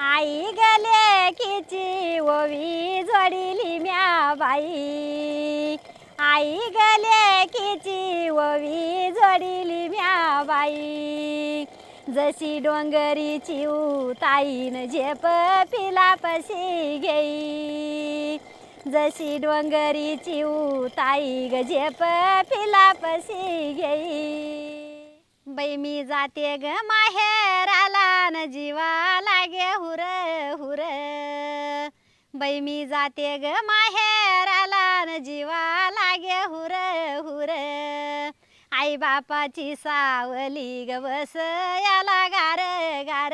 आई गले किची ओवी जोडिली म्या बाई. आई गले किची ओवी जोडिली म्या बाई. जशी डोंगरीची उताईन झेप पिलापशी घेई. जशी डोंगरीची ताई ग झेप पिलापशी घेई. बाई मी जाते ग माहे. न जीवा लागे हुर हुर. बाई मी जाते ग माहेराला. न जीवा लागे हुर हुर. आई बापाची सावली ग बस याला गार गार.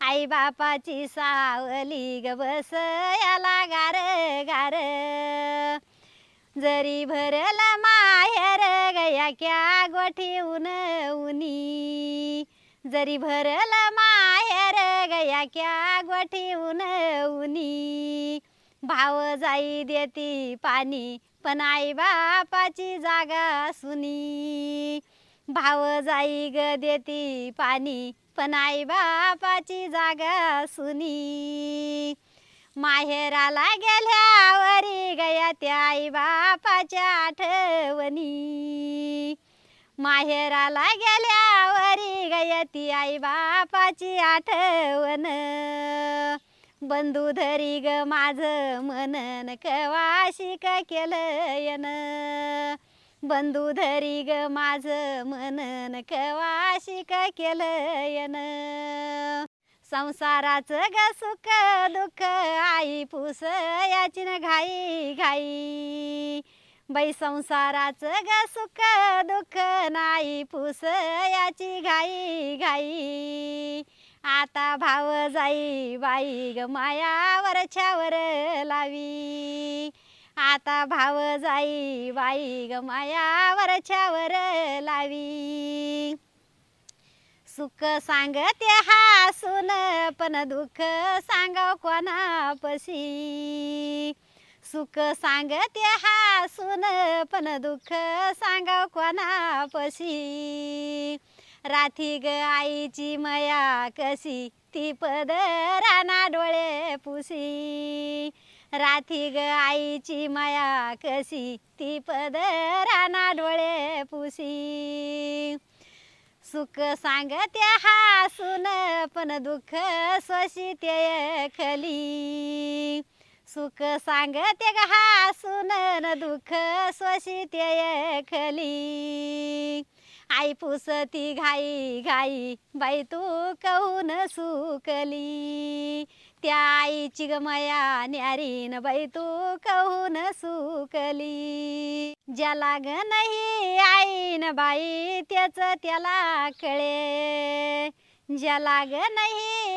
आई बापाची सावली ग बस याला गार गार. जरी भरल माहेर गया क्या गोठी उन उनी. जरी भरल माहेर गया क्या गोठी उन उनी भाव जाई देती पाणी पण आई बापाची जागा सुनी. भाव जाई ग देती पाणी पण आई बापाची जागा सुनी. माहेराला गेल्यावरी गया त्या आई बापाच्या आठवणी. माहेराला गेल्या गयती आई बापाची आठवण. बंधू धरी ग माझ मनन कवाशी का केलं यन बंधू धरी ग माझ मनन कवाशी का केलं यन संसाराचं ग सुख दुःख आई पुस याची न घाई घाई. बाई संसाराचं ग सुख दुःख नाही पुस याची घाई घाई. आता भाव जाई बाई ग मायावरच्यावर लावी. आता भाव जाई बाई ग मायावरच्यावर लावी. सुख सांगते हासून पण दुःख सांगाव कोणापशी? सुख सांगते हासून पण दुःख सांगाव कोणापशी? राथी ग आईची मया कशी? ती पदराना डोळे पुसी राथी ग आईची माया कशी? ती पदराना डोळे पुसी सुख सांगते हासून पण दुःख स्वशिते खली. सुख सांगते ग हासून न दुःख स्वशिते खली. आई पुसती घाई घाई बाई तू कहून सुकली? त्या आईची ग मया न्यारीन बाई तू कहून सुकली? ज्याला ग नाही आईन बाई त्याच त्याला कळे. ज्याला ग नाही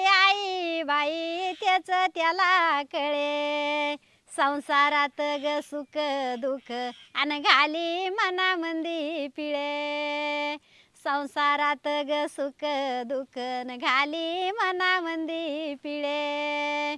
बाई त्याच त्याला कळे. संसारात ग सुख दुःख अन घाली मनामंदी पिळे. संसारात ग सुख दुःख न घाली मनामंदी पिळे.